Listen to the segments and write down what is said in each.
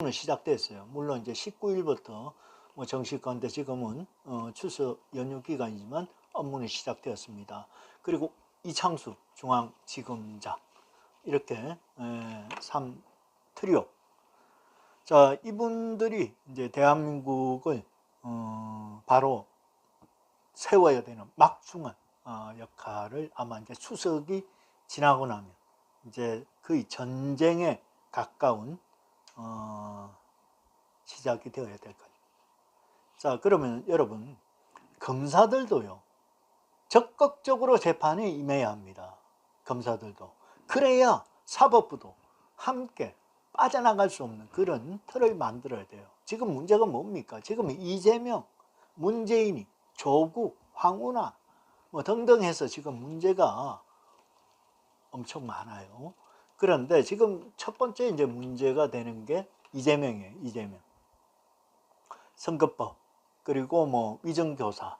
는 시작됐어요. 물론 이제 19일부터 뭐 정식 건데 지금은 어, 추석 연휴 기간이지만 업무는 시작되었습니다. 그리고 이창수 중앙지검장 이렇게 에, 3 트리오. 자 이분들이 이제 대한민국을 어, 바로 세워야 되는 막중한 어, 역할을 아마 이제 추석이 지나고 나면 이제 거의 전쟁에 가까운 어, 시작이 되어야 될 거예요. 자, 그러면 여러분, 검사들도요, 적극적으로 재판에 임해야 합니다. 검사들도. 그래야 사법부도 함께 빠져나갈 수 없는 그런 틀을 만들어야 돼요. 지금 문제가 뭡니까? 지금 이재명, 문재인이, 조국, 황운하, 뭐 등등 해서 지금 문제가 엄청 많아요. 그런데 지금 첫 번째 이제 문제가 되는 게 이재명이에요. 이재명. 선거법 그리고 뭐 위정교사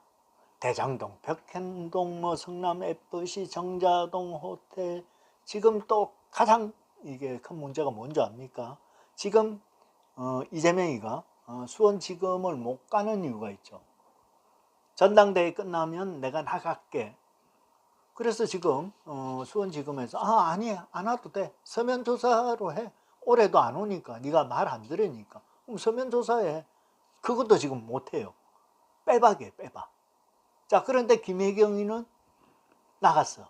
대장동, 백현동, 뭐 성남 FC, 정자동 호텔 지금 또 가장 이게 큰 문제가 뭔지 압니까? 지금 어, 이재명이가 어, 수원지검을 못 가는 이유가 있죠. 전당대회 끝나면 내가 나갈게. 그래서 지금 어, 수원지검에서 아 아니 안 와도 돼. 서면 조사로 해. 올해도 안 오니까. 네가 말 안 들으니까. 그럼 서면 조사해. 그것도 지금 못 해요. 빼박이에요 빼박. 자 그런데 김혜경이는 나갔어.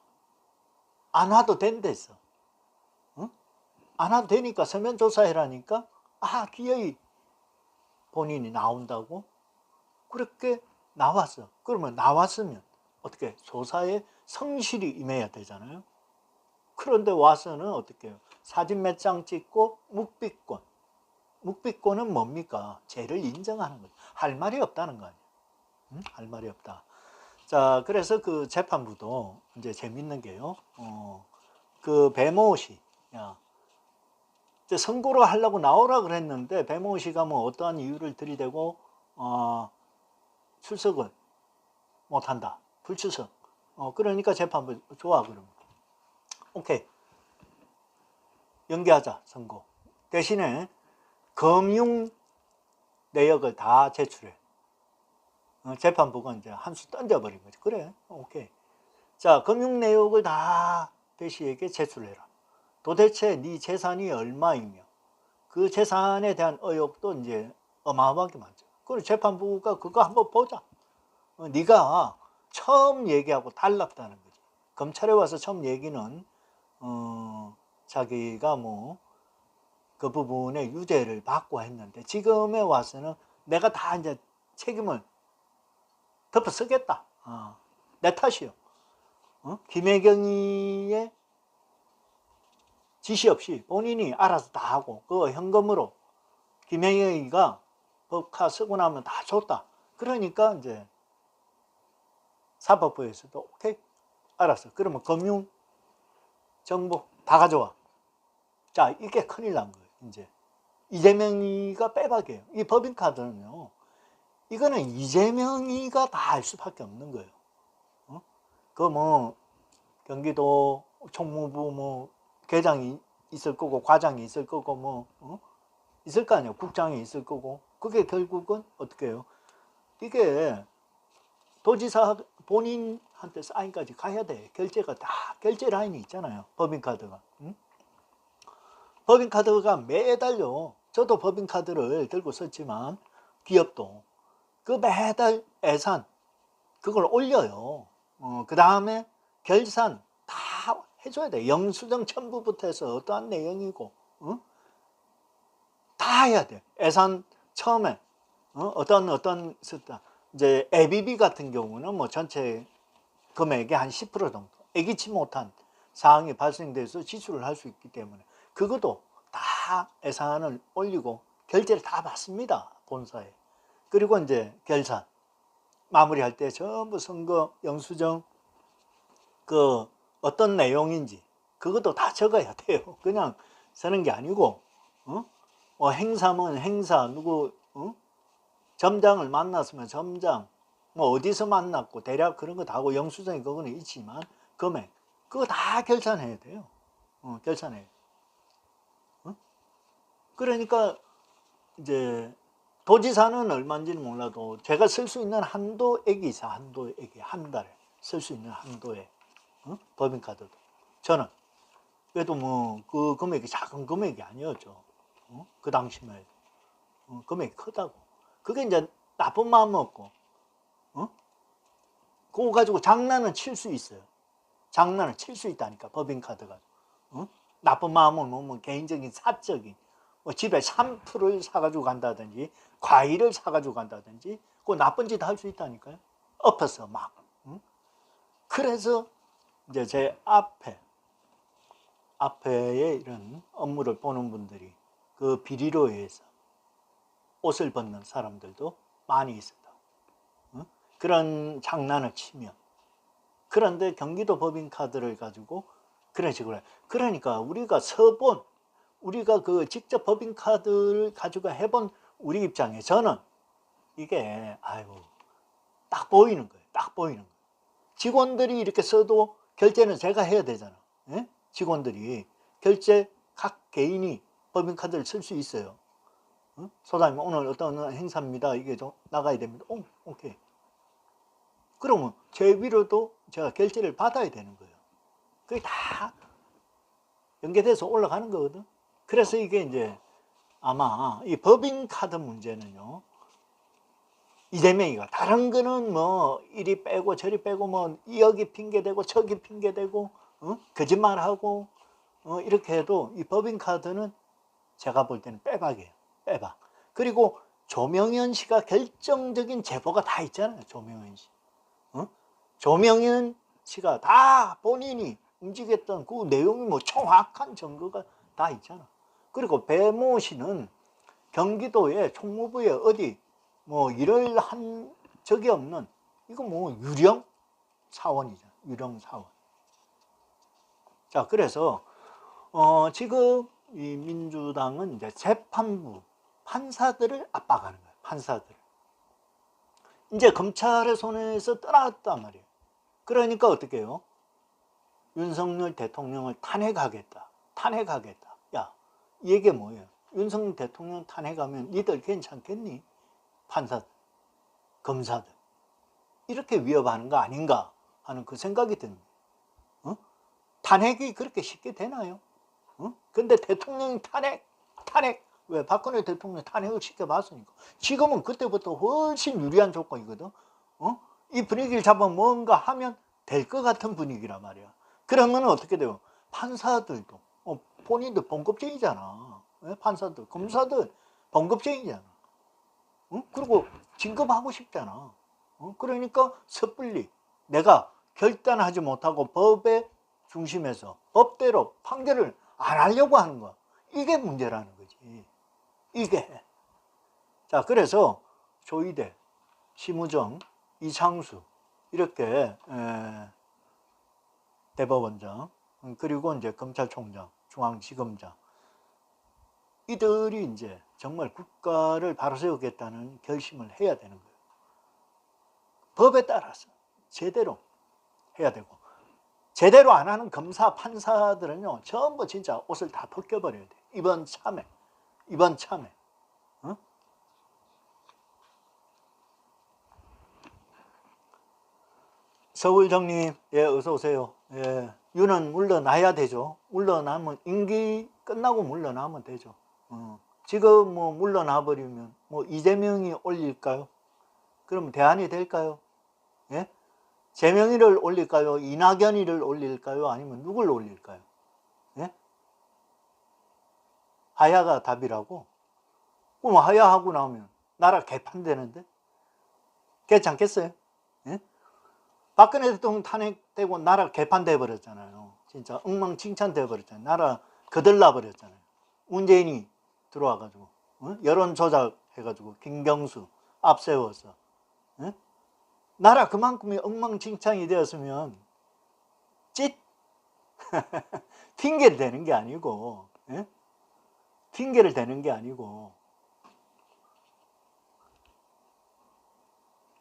안 와도 된댔어. 응? 안 와도 되니까 서면 조사해라니까? 아 기어이 본인이 나온다고? 그렇게 나왔어. 그러면 나왔으면 어떻게 조사에 성실히 임해야 되잖아요. 그런데 와서는 어떻게? 사진 몇 장 찍고 묵비권. 묵비권은 뭡니까? 죄를 인정하는 거죠. 할 말이 없다는 거 아니에요. 응? 할 말이 없다. 자, 그래서 그 재판부도 이제 재밌는 게요. 어, 그 배모 씨, 야, 이제 선고를 하려고 나오라 그랬는데 배모 씨가 뭐 어떠한 이유를 들이대고 어, 출석을 못한다. 불출석. 어, 그러니까 재판부 좋아 그러면 오케이. 연기하자 선고. 대신에 금융 내역을 다 제출해. 어, 재판부가 이제 한 수 던져버린 거지. 그래 오케이. 자 금융 내역을 다 배씨에게 제출해라. 도대체 네 재산이 얼마이며 그 재산에 대한 의혹도 이제 어마어마하게 많죠. 그리고 재판부가 그거 한번 보자. 어, 네가 처음 얘기하고 달랐다는 거지. 검찰에 와서 처음 얘기는 어, 자기가 뭐 그 부분에 유죄를 받고 했는데 지금에 와서는 내가 다 이제 책임을 덮어 쓰겠다. 어, 내 탓이요. 어? 김혜경이의 지시 없이 본인이 알아서 다 하고 그 현금으로 김혜경이가 법카 쓰고 나면 다 줬다. 그러니까 이제 사법부에서도 오케이 알았어. 그러면 금융 정보 다 가져와. 자 이게 큰일 난 거예요. 이제 이재명이가 빼박이에요. 이 법인카드는요. 이거는 이재명이가 다 알 수밖에 없는 거예요. 어? 그뭐 경기도 총무부 뭐 계장이 있을 거고 과장이 있을 거고 뭐 어? 있을 거 아니에요. 국장이 있을 거고 그게 결국은 어떻게 해요? 이게 도지사 본인한테 사인까지 가야 돼. 결제가 다 결제 라인이 있잖아요. 법인카드가. 응? 법인카드가 매달요. 저도 법인카드를 들고 썼지만 기업도 그 매달 예산 그걸 올려요. 어, 그 다음에 결산 다 해줘야 돼. 영수증 첨부부터 해서 어떠한 내용이고 어? 다 해야 돼. 예산 처음에 어? 어떤 어떤 썼다. 이제 ABB 같은 경우는 뭐 전체 금액의 한 10% 정도 애기치 못한 사항이 발생돼서 지출을 할 수 있기 때문에 그것도 다 예산을 올리고 결제를 다 받습니다 본사에 그리고 이제 결산 마무리할 때 전부 선거 영수증 그 어떤 내용인지 그것도 다 적어야 돼요 그냥 쓰는 게 아니고 어? 뭐 행사면 행사 누구 어? 점장을 만났으면 점장 뭐 어디서 만났고 대략 그런 거 다 하고 영수증이 그거는 있지만 금액 그거 다 결산해야 돼요. 어, 결산해. 어? 그러니까 이제 도지사는 얼마인지는 몰라도 제가 쓸 수 있는 한도액이 있어 한도액이 한 달에 쓸 수 있는 한도액 어? 법인카드도 저는 그래도 뭐 그 금액이 작은 금액이 아니었죠 어? 그 당시만 해도 어, 금액이 크다고 그게 이제 나쁜 마음 먹고 어? 그거 가지고 장난은 칠수 있어요 장난을 칠 수 있다니까 법인카드가 어? 나쁜 마음을 먹으면 개인적인 사적인 뭐 집에 샴푸를 사가지고 간다든지 과일을 사가지고 간다든지 그 나쁜 짓 할 수 있다니까요. 엎어서 막. 응? 그래서 이제 제 앞에 앞에에 이런 업무를 보는 분들이 그 비리로 의해서 옷을 벗는 사람들도 많이 있었다. 응? 그런 장난을 치면 그런데 경기도 법인카드를 가지고 그런 식으로 해. 그러니까 우리가 서본 우리가 그 직접 법인카드를 가지고 해본 우리 입장에 저는 이게 아이고 딱 보이는 거예요. 딱 보이는 거예요. 직원들이 이렇게 써도 결제는 제가 해야 되잖아. 예? 직원들이 결제 각 개인이 법인카드를 쓸 수 있어요. 어? 소장님 오늘 어떤 행사입니다. 이게 좀 나가야 됩니다. 오, 오케이. 그러면 제 위로도 제가 결제를 받아야 되는 거예요. 그게 다 연계돼서 올라가는 거거든. 그래서 이게 이제 아마 이 법인 카드 문제는요. 이재명이가 다른 거는 뭐 이리 빼고 저리 빼고 뭐 여기 핑계 대고 저기 핑계 대고 어? 거짓말하고 어? 이렇게 해도 이 법인 카드는 제가 볼 때는 빼박이에요. 빼박. 그리고 조명현 씨가 결정적인 제보가 다 있잖아요. 조명현 씨. 어? 조명현 씨가 다 본인이 움직였던 그 내용이 뭐 정확한 증거가 다 있잖아. 그리고 배모 씨는 경기도에 총무부에 어디 뭐 일을 한 적이 없는 이거 뭐 유령 사원이잖아. 유령 사원. 자, 그래서 어 지금 이 민주당은 이제 재판부 판사들을 압박하는 거예요. 판사들. 이제 검찰의 손에서 떠났단 말이에요. 그러니까 어떻게 해요? 윤석열 대통령을 탄핵하겠다. 탄핵하겠다. 야, 이 얘기 뭐예요? 윤석열 대통령 탄핵하면 니들 괜찮겠니? 판사들, 검사들. 이렇게 위협하는 거 아닌가 하는 그 생각이 듭니다. 어? 탄핵이 그렇게 쉽게 되나요? 어? 근데 대통령 탄핵, 탄핵. 왜? 박근혜 대통령 탄핵을 시켜봤으니까. 지금은 그때부터 훨씬 유리한 조건이거든. 어? 이 분위기를 잡아 뭔가 하면 될 것 같은 분위기란 말이야. 그러면 어떻게 돼요? 판사들도 어, 본인들 봉급쟁이잖아. 네? 판사들, 검사들 봉급쟁이잖아. 어? 그리고 진급하고 싶잖아. 어? 그러니까 섣불리 내가 결단하지 못하고 법의 중심에서 법대로 판결을 안 하려고 하는 거야. 이게 문제라는 거지. 이게. 자, 그래서 조희대, 심우정, 이창수 이렇게 에, 대법원장 그리고 이제 검찰총장, 중앙지검장 이들이 이제 정말 국가를 바로 세우겠다는 결심을 해야 되는 거예요. 법에 따라서 제대로 해야 되고 제대로 안 하는 검사 판사들은요 전부 진짜 옷을 다 벗겨버려야 돼. 이번 참에 이번 참에 어? 서울정님 예 어서 오세요. 예 유는 물러나야 되죠. 물러나면 임기 끝나고 물러나면 되죠. 어. 지금 뭐 물러나 버리면 뭐 이재명이 올릴까요? 그럼 대안이 될까요? 예? 재명이를 올릴까요? 이낙연이를 올릴까요? 아니면 누굴 올릴까요? 예? 하야가 답이라고? 그럼 하야 하고 나오면 나라 개판되는데? 괜찮겠어요? 예? 박근혜 대통령 탄핵되고 나라 개판돼 버렸잖아요. 진짜 엉망진창 돼 버렸잖아요. 나라 거들나 버렸잖아요. 문재인이 들어와가지고 어? 여론 조작해가지고 김경수 앞세워서 어? 나라 그만큼이 엉망진창이 되었으면 찢 핑계를 대는 게 아니고 예? 핑계를 대는 게 아니고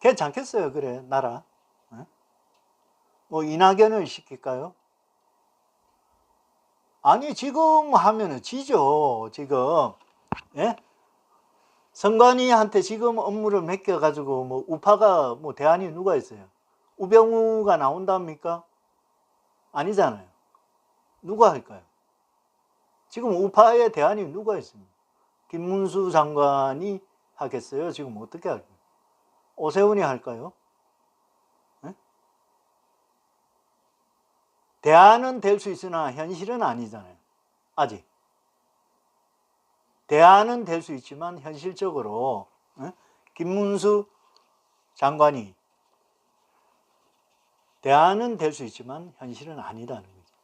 괜찮겠어요 그래 나라 예? 뭐 이낙연을 시킬까요? 아니 지금 하면은 지죠 지금 예? 선관위한테 지금 업무를 맡겨 가지고 뭐 우파가 뭐 대안이 누가 있어요? 우병우가 나온답니까? 아니잖아요. 누가 할까요? 지금 우파의 대안이 누가 있습니까? 김문수 장관이 하겠어요? 지금 어떻게 할까요? 오세훈이 할까요? 네? 대안은 될 수 있으나 현실은 아니잖아요. 아직. 대안은 될 수 있지만 현실적으로 네? 김문수 장관이 대안은 될 수 있지만 현실은 아니다는 거죠.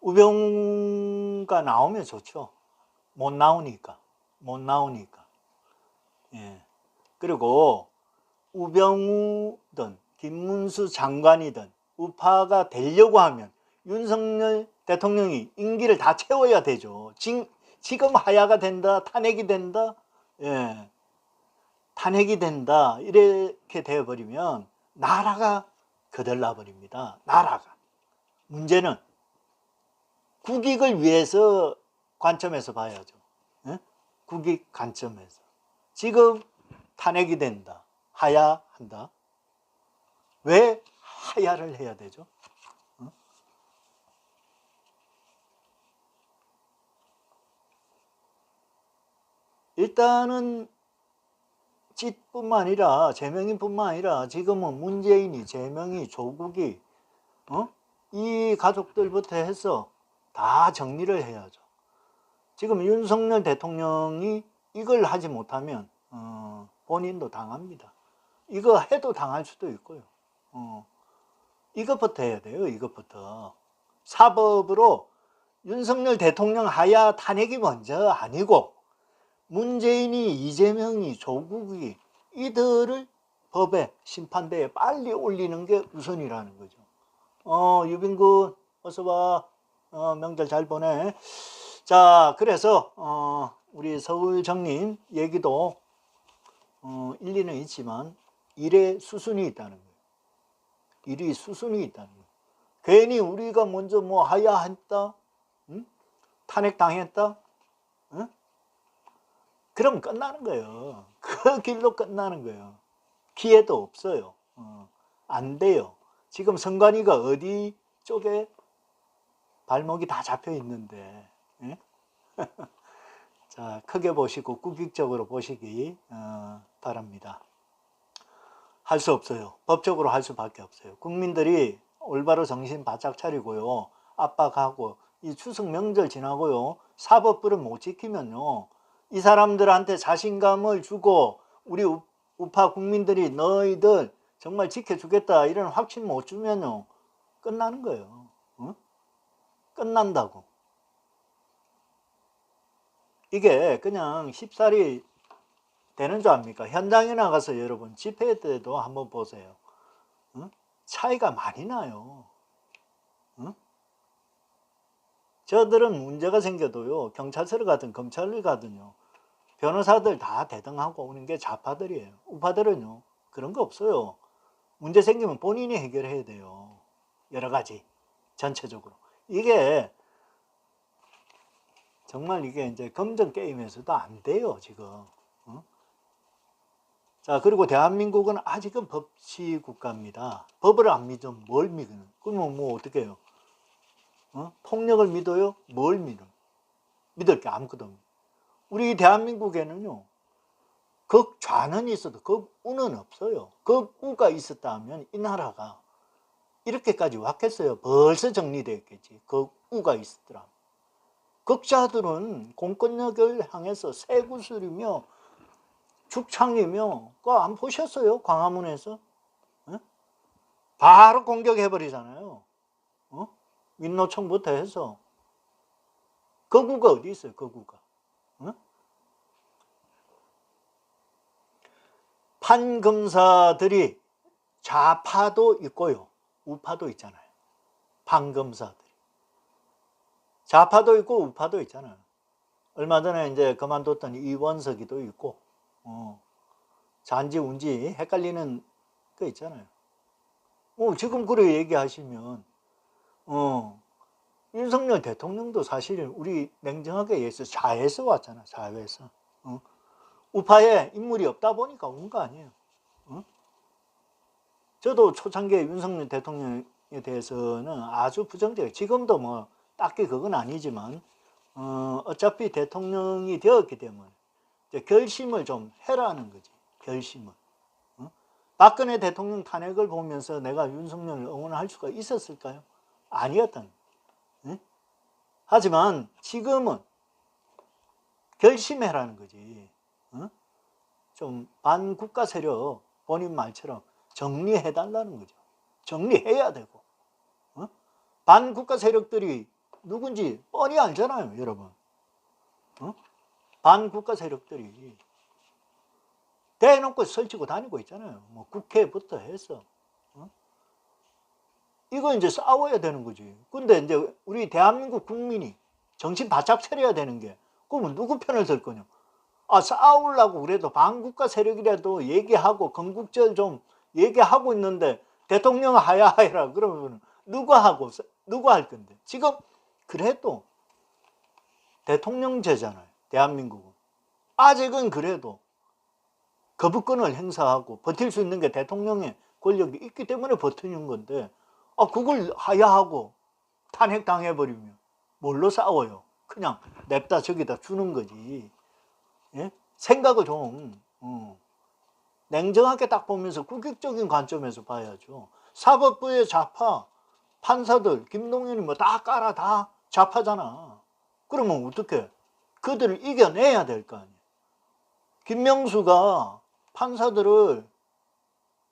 우병우가 나오면 좋죠. 못 나오니까. 못 나오니까. 예. 그리고 우병우든 김문수 장관이든 우파가 되려고 하면 윤석열 대통령이 임기를 다 채워야 되죠. 지, 지금 하야가 된다, 탄핵이 된다, 예. 탄핵이 된다, 이렇게 되어버리면 나라가 거들나 버립니다. 나라가. 문제는 국익을 위해서 관점에서 봐야죠. 예? 국익 관점에서. 지금 탄핵이 된다. 하야한다. 왜 하야를 해야 되죠? 어? 일단은 찌뿐만 아니라 재명인뿐만 아니라 지금은 문재인이 재명이 조국이 어? 이 가족들부터 해서 다 정리를 해야죠. 지금 윤석열 대통령이 이걸 하지 못하면 어, 본인도 당합니다. 이거 해도 당할 수도 있고요. 어, 이것부터 해야 돼요. 이것부터 사법으로 윤석열 대통령 하야 탄핵이 먼저 아니고 문재인이 이재명이 조국이 이들을 법에 심판대에 빨리 올리는 게 우선이라는 거죠. 어 유빈군 어서 와. 어, 명절 잘 보내. 자, 그래서 어, 우리 서울 정님 얘기도 어, 일리는 있지만 일의 수순이 있다는 거예요. 일이 수순이 있다는 거예요. 괜히 우리가 먼저 뭐 하야 했다, 응? 탄핵 당했다, 응? 그럼 끝나는 거예요. 그 길로 끝나는 거예요. 기회도 없어요. 어, 안 돼요. 지금 선관위가 어디 쪽에 발목이 다 잡혀 있는데 예? 자 크게 보시고 국익적으로 보시기 어, 바랍니다. 할 수 없어요. 법적으로 할 수밖에 없어요. 국민들이 올바로 정신 바짝 차리고요. 압박하고 이 추석 명절 지나고요. 사법부를 못 지키면요. 이 사람들한테 자신감을 주고 우리 우파 국민들이 너희들 정말 지켜주겠다 이런 확신 못 주면요. 끝나는 거예요. 어? 끝난다고. 이게 그냥 쉽사리 되는 줄 압니까? 현장에 나가서 여러분 집회 때도 한번 보세요. 어? 차이가 많이 나요. 어? 저들은 문제가 생겨도요, 경찰서를 가든 검찰을 가든요, 변호사들 다 대등하고 오는 게 좌파들이에요. 우파들은요, 그런 거 없어요. 문제 생기면 본인이 해결해야 돼요. 여러 가지, 전체적으로. 이게 정말 이게 이제 검정 게임에서도 안 돼요, 지금. 어? 자, 그리고 대한민국은 아직은 법치 국가입니다. 법을 안 믿으면 뭘 믿는? 그러면 뭐 어떻게 해요? 어? 폭력을 믿어요? 뭘 믿어? 믿을 게 아무것도 없는. 우리 대한민국에는요, 극좌는 있어도 극우는 없어요. 극우가 있었다면 이 나라가 이렇게까지 왔겠어요. 벌써 정리되었겠지. 극우가 있었더라. 극자들은 공권력을 향해서 쇠구슬이며 죽창이며 그거 안 보셨어요? 광화문에서? 어? 바로 공격해버리잖아요. 어? 민노총부터 해서 거구가 어디 있어요? 거구가. 어? 판검사들이 좌파도 있고요. 우파도 있잖아요. 판검사들이. 좌파도 있고 우파도 있잖아요. 얼마 전에 이제 그만뒀던 이원석이도 있고, 어, 잔지 운지 헷갈리는 거 있잖아요. 어, 지금 그래 얘기하시면, 어, 윤석열 대통령도 사실 우리 냉정하게 얘기해서 자해에서 왔잖아. 자해에서. 어? 우파에 인물이 없다 보니까 온 거 아니에요. 어? 저도 초창기에 윤석열 대통령에 대해서는 아주 부정적이에요. 지금도 뭐 딱히 그건 아니지만 어, 어차피 대통령이 되었기 때문에 이제 결심을 좀 해라는 거지. 결심을. 어? 박근혜 대통령 탄핵을 보면서 내가 윤석열을 응원할 수가 있었을까요? 아니었던. 응? 하지만 지금은 결심해라는 거지. 어? 좀 반국가 세력 본인 말처럼 정리해달라는 거죠. 정리해야 되고. 어? 반국가 세력들이 누군지 뻔히 알잖아요, 여러분. 어? 반국가 세력들이 대놓고 설치고 다니고 있잖아요. 뭐 국회부터 해서. 어? 이거 이제 싸워야 되는 거지. 근데 이제 우리 대한민국 국민이 정신 바짝 차려야 되는 게, 그러면 누구 편을 들 거냐? 아, 싸우려고 그래도 반국가 세력이라도 얘기하고 건국절 좀 얘기하고 있는데 대통령 하야하라 그러면 누가 하고 누가 할 건데? 지금 그래도 대통령제잖아요 대한민국은. 아직은 그래도 거부권을 행사하고 버틸 수 있는 게 대통령의 권력이 있기 때문에 버티는 건데 아 그걸 하야하고 탄핵 당해버리면 뭘로 싸워요? 그냥 냅다 저기다 주는 거지. 예? 생각을 좀 어, 냉정하게 딱 보면서 국익적인 관점에서 봐야죠. 사법부의 좌파 판사들 김동연이 뭐 다 깔아 다 좌파잖아. 그러면 어떻게? 그들을 이겨내야 될 거 아니야. 김명수가 판사들을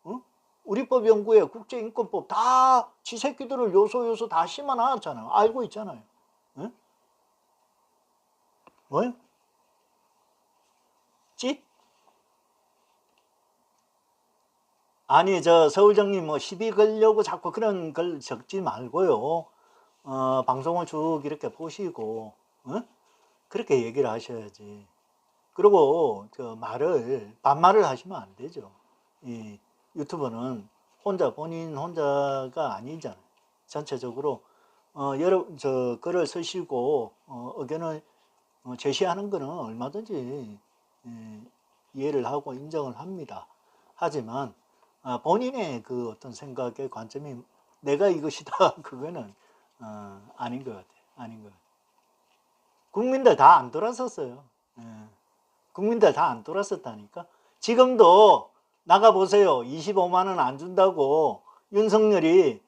어? 우리법 연구회 국제인권법 다 지새끼들을 요소 요소 다 심어놨잖아요. 알고 있잖아요. 응? 뭐요? 찌? 아니 저 서울정님 뭐 시비 걸려고 자꾸 그런 걸 적지 말고요. 어, 방송을 쭉 이렇게 보시고 어? 그렇게 얘기를 하셔야지. 그리고 저 말을 반말을 하시면 안 되죠. 이 유튜브는 혼자 본인 혼자가 아니잖아요. 전체적으로 어, 여러 저 글을 쓰시고 어, 의견을 어, 제시하는 거는 얼마든지 예, 이해를 하고 인정을 합니다. 하지만 아, 본인의 그 어떤 생각의 관점이 내가 이것이다 그거는 어, 아닌 것 같아요. 아닌 것 같아요. 국민들 다 안 돌아섰어요. 예. 국민들 다 안 돌아섰다니까. 지금도 나가 보세요. 25만 원 안 준다고 윤석열이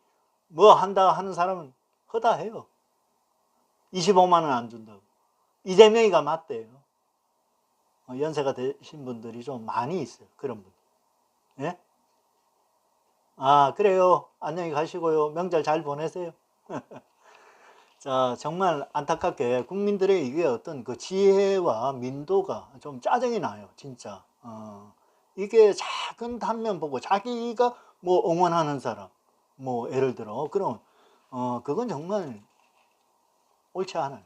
뭐 한다 하는 사람은 허다해요. 25만 원 안 준다고. 이재명이가 맞대요. 어, 연세가 되신 분들이 좀 많이 있어요. 그런 분. 예? 아, 그래요. 안녕히 가시고요. 명절 잘 보내세요. 자, 정말 안타깝게 국민들의 이게 어떤 그 지혜와 민도가 좀 짜증이 나요. 진짜. 어, 이게 작은 단면 보고 자기가 뭐 응원하는 사람, 뭐 예를 들어, 그럼, 어, 그건 정말 옳지 않아요.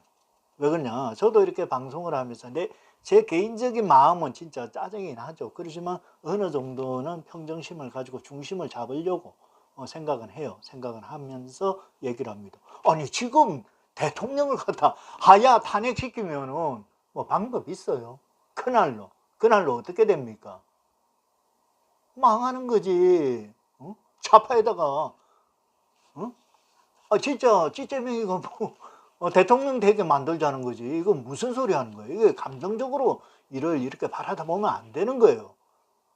왜 그러냐. 저도 이렇게 방송을 하면서 내, 제 개인적인 마음은 진짜 짜증이 나죠. 그렇지만 어느 정도는 평정심을 가지고 중심을 잡으려고 어, 생각은 해요. 생각은 하면서 얘기를 합니다. 아니 지금 대통령을 갖다 하야 탄핵시키면은 뭐 방법 있어요. 그날로 그날로 어떻게 됩니까? 망하는 거지. 어? 좌파에다가 어? 아 진짜 찌째명이가 뭐 어, 대통령 되게 만들자는 거지. 이거 무슨 소리 하는 거예요? 이게 감정적으로 일을 이렇게 바라다 보면 안 되는 거예요.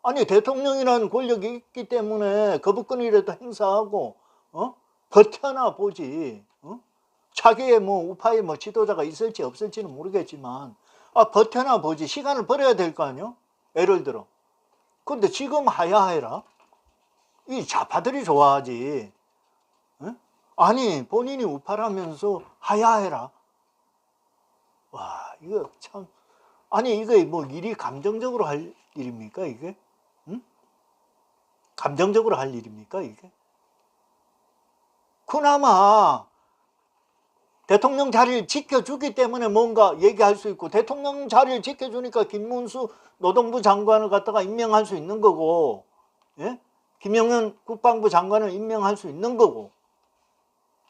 아니, 대통령이라는 권력이 있기 때문에 거부권이라도 행사하고, 어? 버텨나 보지. 어? 자기의 뭐 우파의 뭐 지도자가 있을지 없을지는 모르겠지만, 아, 버텨나 보지. 시간을 벌어야 될 거 아니요? 예를 들어. 근데 지금 하야해라. 이 좌파들이 좋아하지. 아니 본인이 우파라면서 하야해라. 와 이거 참 아니 이거 뭐 일이 감정적으로 할 일입니까 이게? 응? 감정적으로 할 일입니까 이게? 그나마 대통령 자리를 지켜주기 때문에 뭔가 얘기할 수 있고 대통령 자리를 지켜주니까 김문수 노동부 장관을 갖다가 임명할 수 있는 거고 예? 김영현 국방부 장관을 임명할 수 있는 거고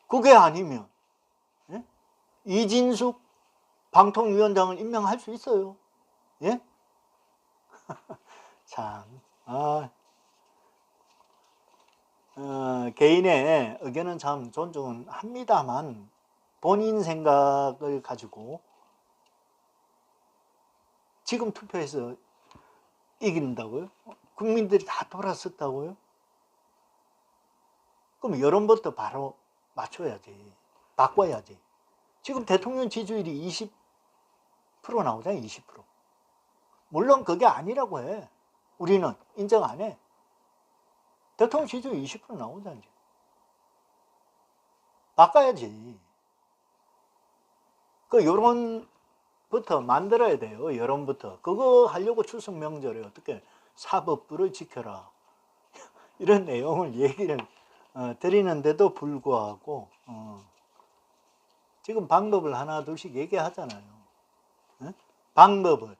그게 아니면 예? 이진숙 방통위원장을 임명할 수 있어요. 예? 참, 아, 어, 개인의 의견은 참 존중은 합니다만 본인 생각을 가지고 지금 투표해서 이긴다고요? 국민들이 다 돌았었다고요? 그럼 여론부터 바로 맞춰야지. 바꿔야지. 지금 대통령 지지율이 20% 나오잖아요. 20%. 물론 그게 아니라고 해. 우리는 인정 안 해. 대통령 지지율 20% 나오잖아. 바꿔야지. 그 여론부터 만들어야 돼요. 여론부터. 그거 하려고 추석 명절에 어떻게 사법부를 지켜라. 이런 내용을 얘기를 어, 드리는데도 불구하고 어, 지금 방법을 하나 둘씩 얘기하잖아요. 예? 방법을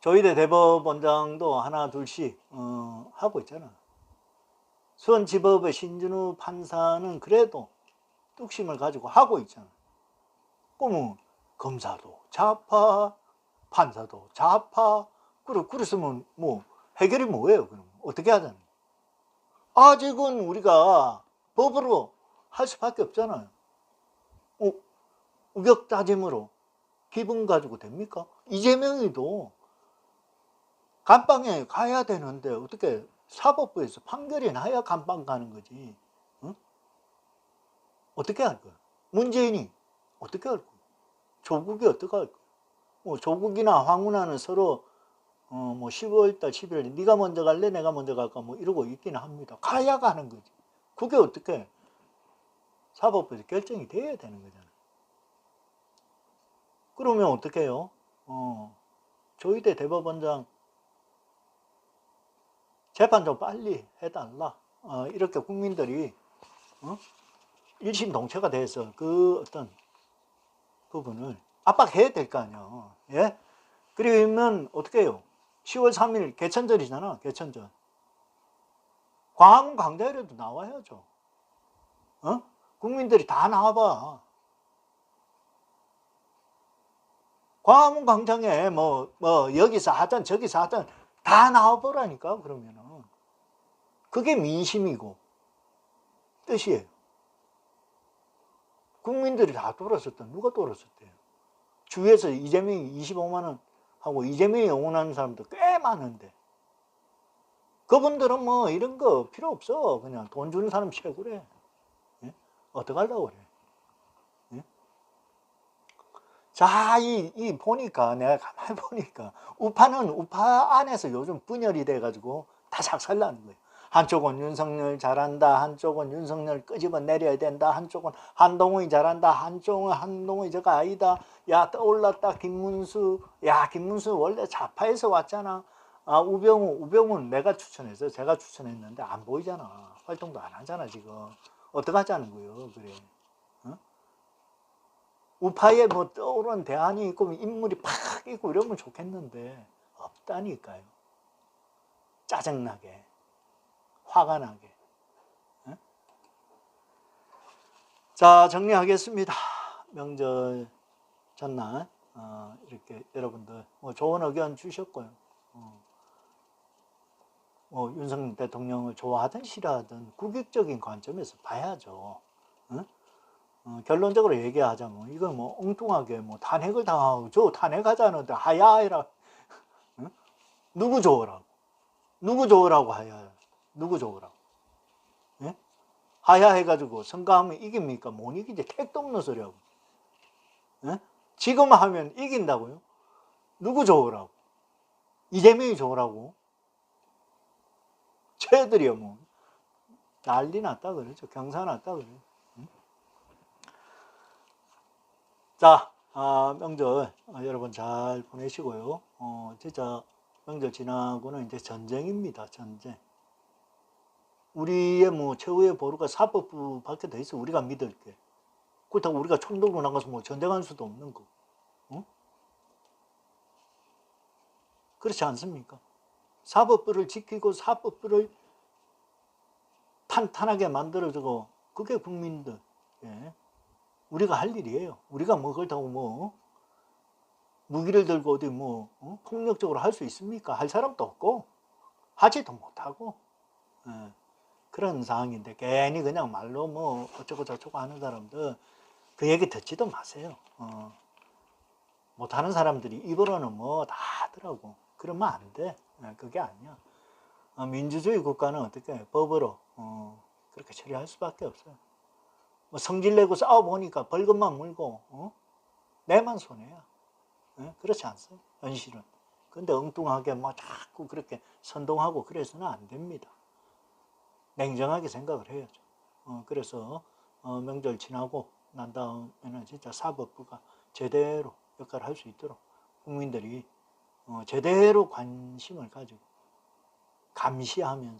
조희대 대법원장도 하나 둘씩 어, 하고 있잖아. 수원지법의 신준우 판사는 그래도 뚝심을 가지고 하고 있잖아. 그러면 검사도 좌파, 판사도 좌파. 그래, 그랬으면 뭐 해결이 뭐예요? 그럼 어떻게 하자는? 아직은 우리가 법으로 할 수밖에 없잖아요. 어, 우격다짐으로 기분 가지고 됩니까? 이재명이도 감방에 가야 되는데 어떻게 사법부에서 판결이 나야 감방 가는 거지. 응? 어떻게 할 거야? 문재인이 어떻게 할 거야? 조국이 어떻게 할 거야? 뭐 조국이나 황운하는 서로 어, 뭐 10월달, 11월 네가 먼저 갈래, 내가 먼저 갈까 뭐 이러고 있기는 합니다. 가야 가는 거지. 그게 어떻게 사법부에서 결정이 돼야 되는 거잖아. 그러면 어떻게 해요? 어, 조희대 대법원장 재판 좀 빨리 해달라. 어, 이렇게 국민들이 어? 일심동체가 돼서 그 어떤 부분을 압박해야 될 거 아니야. 예? 그러면 어떻게 해요? 10월 3일 개천절이잖아. 개천절. 광화문 광장에라도 나와야죠. 어? 국민들이 다 나와봐. 광화문 광장에 뭐, 뭐, 여기서 하든 저기서 하든 다 나와보라니까, 그러면은. 그게 민심이고, 뜻이에요. 국민들이 다 돌았었다. 누가 돌았었대요? 주위에서 이재명이 25만원 하고 이재명이 응원하는 사람도 꽤 많은데. 그분들은 뭐 이런 거 필요 없어. 그냥 돈 주는 사람 최고래. 예? 어떡하려고 그래. 예? 자, 이, 이 보니까, 내가 가만히 보니까, 우파는 우파 안에서 요즘 분열이 돼가지고 다 작살나는 거예요. 한쪽은 윤석열 잘한다, 한쪽은 윤석열 끄집어 내려야 된다, 한쪽은 한동훈이 잘한다, 한쪽은 한동훈이 저거 아니다, 야, 떠올랐다, 김문수, 야, 김문수 원래 좌파에서 왔잖아. 아, 우병우, 우병우는 내가 추천해서 제가 추천했는데 안 보이잖아. 활동도 안 하잖아, 지금. 어떡하자는 거예요, 그래. 어? 우파에 뭐 떠오르는 대안이 있고 인물이 팍 있고 이러면 좋겠는데 없다니까요. 짜증나게. 화가 나게. 어? 자, 정리하겠습니다. 명절 전날 어, 이렇게 여러분들 뭐 좋은 의견 주셨고요. 어, 뭐 윤석열 대통령을 좋아하든 싫어하든 국익적인 관점에서 봐야죠. 어? 어, 결론적으로 얘기하자면 이건 뭐 엉뚱하게 뭐 탄핵을 당하고 저 탄핵하자는데 하야해라. 누구 좋으라고? 누구 좋으라고 하야? 누구 좋으라고? 예? 하야 해가지고 선거하면 이깁니까? 못 이기지. 택도 없는 소리하고. 예? 지금 하면 이긴다고요? 누구 좋으라고? 이재명이 좋으라고? 쟤들이요, 뭐. 난리 났다 그러죠. 경사 났다 그래요. 응? 자, 아, 명절 아, 여러분 잘 보내시고요. 어, 진짜 명절 지나고는 이제 전쟁입니다. 전쟁. 우리의 뭐 최후의 보루가 사법부 밖에 돼 있어. 우리가 믿을 게. 그렇다고 우리가 총 들고 나가서 뭐 전쟁할 수도 없는 거. 어? 그렇지 않습니까? 사법부를 지키고 사법부를 탄탄하게 만들어주고 그게 국민들. 예. 우리가 할 일이에요. 우리가 뭐 그렇다고 뭐 무기를 들고 어디 뭐 어? 폭력적으로 할 수 있습니까? 할 사람도 없고 하지도 못하고 예, 그런 상황인데 괜히 그냥 말로 뭐 어쩌고 저쩌고 하는 사람들 그 얘기 듣지도 마세요. 어. 못하는 사람들이 입으로는 뭐 다 하더라고. 그러면 안 돼. 예, 그게 아니야. 어, 민주주의 국가는 어떻게 해? 법으로 어, 그렇게 처리할 수밖에 없어요. 뭐 성질 내고 싸워 보니까 벌금만 물고 어? 내만 손해야. 예? 그렇지 않습니까? 현실은. 근데 엉뚱하게 뭐 자꾸 그렇게 선동하고 그래서는 안 됩니다. 냉정하게 생각을 해야죠. 어, 그래서 어, 명절 지나고 난 다음에는 진짜 사법부가 제대로 역할을 할 수 있도록 국민들이 어, 제대로 관심을 가지고 감시하면서